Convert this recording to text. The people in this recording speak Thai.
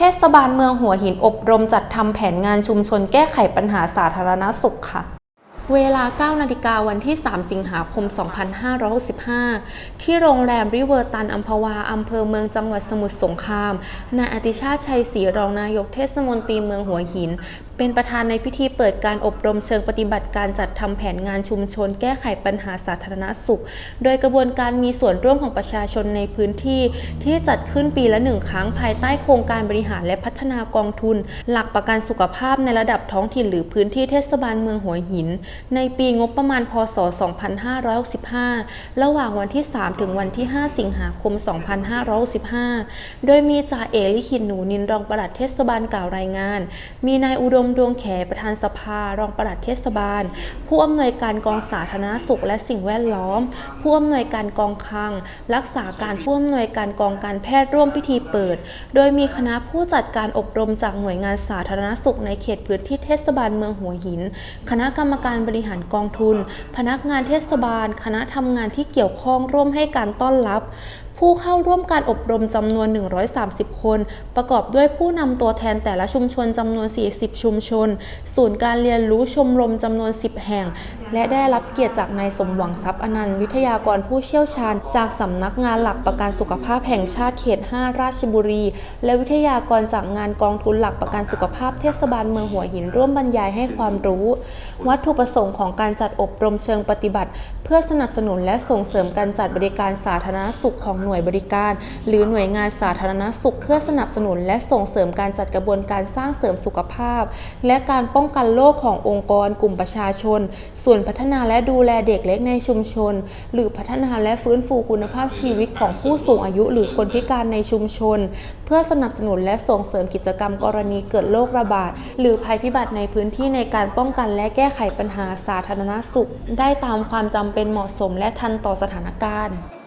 เทศบาลเมืองหัวหินอบรมจัดทำแผนงานชุมชนแก้ไขปัญหาสาธารณสุขค่ะ เวลา 9 นาฬิกาวันที่ 3 สิงหาคม 2565 ที่โรงแรมริเวอร์ตันอัมพวา อำเภอเมืองจังหวัดสมุทรสงคราม นายอติชาติชัยศรีรองนายกเทศมนตรีเมืองหัวหิน เป็นประธานในพิธีเปิดการอบรมเชิงปฏิบัติการจัดทำแผนงานชุมชนแก้ไขปัญหาสาธารณสุข โดยกระบวนการมีส่วนร่วมของประชาชนในพื้นที่ ที่จัดขึ้นปีละหนึ่งครั้งภายใต้โครงการบริหารและพัฒนากองทุน หลักประกันสุขภาพในระดับท้องถิ่นหรือพื้นที่เทศบาลเมืองหัวหินในปีงบประมาณพศ 2565 ระหว่างวันที่ 3 ถึงวันที่ 5 สิงหาคม 2565 โดยมีจ่าเอลิขิตหนูนินรองปลัดเทศบาลกล่าวรายงาน มีนายอุดมดวงแขประธานสภารองปลัดเทศบาล ผู้อำนวยการกองสาธารณสุขและสิ่งแวดล้อม ผู้อำนวยการกองคลัง รักษาการผู้อำนวยการกองการแพทย์ร่วมพิธีเปิด โดยมีคณะผู้จัดการอบรมจากหน่วยงานสาธารณสุขในเขตพื้นที่เทศบาลเมืองหัวหิน คณะกรรมการบริหารกองทุน พนักงานเทศบาล คณะทำงานที่เกี่ยวข้องร่วมให้การต้อนรับ ผู้เข้าร่วมการอบรมจำนวน 130 คน ประกอบด้วยผู้นำตัวแทนแต่ละชุมชนจำนวน 40 ชุมชน ศูนย์การเรียนรู้ชมรมจำนวน 10 แห่ง และได้รับเกียรติจากนายสมหวังทรัพย์อนันต์วิทยากรผู้เชี่ยวชาญ จากสำนักงานหลักประกันสุขภาพแห่งชาติเขต 5 ราชบุรี และวิทยากรจากงานกองทุนหลักประกันสุขภาพเทศบาลเมืองหัวหินร่วมบรรยายให้ความรู้ วัตถุประสงค์ของการจัดอบรมเชิงปฏิบัติ เพื่อสนับสนุนและส่งเสริมการจัดบริการสาธารณสุขของหน่วยบริการ หรือหน่วยงานสาธารณสุข เพื่อสนับสนุน และส่งเสริมการจัดกระบวนการสร้างเสริมสุขภาพ และการป้องกันโรคขององค์กร กลุ่มประชาชน ส่วนพัฒนาและดูแลเด็กเล็กในชุมชน หรือพัฒนาและฟื้นฟูคุณภาพชีวิตของผู้สูงอายุ หรือคนพิการในชุมชน เพื่อสนับสนุนและส่งเสริมกิจกรรมกรณีเกิดโรคระบาด หรือภัยพิบัติในพื้นที่ในการป้องกันและแก้ไขปัญหาสาธารณสุข ได้ตามความจำเป็นเหมาะสมและทันต่อสถานการณ์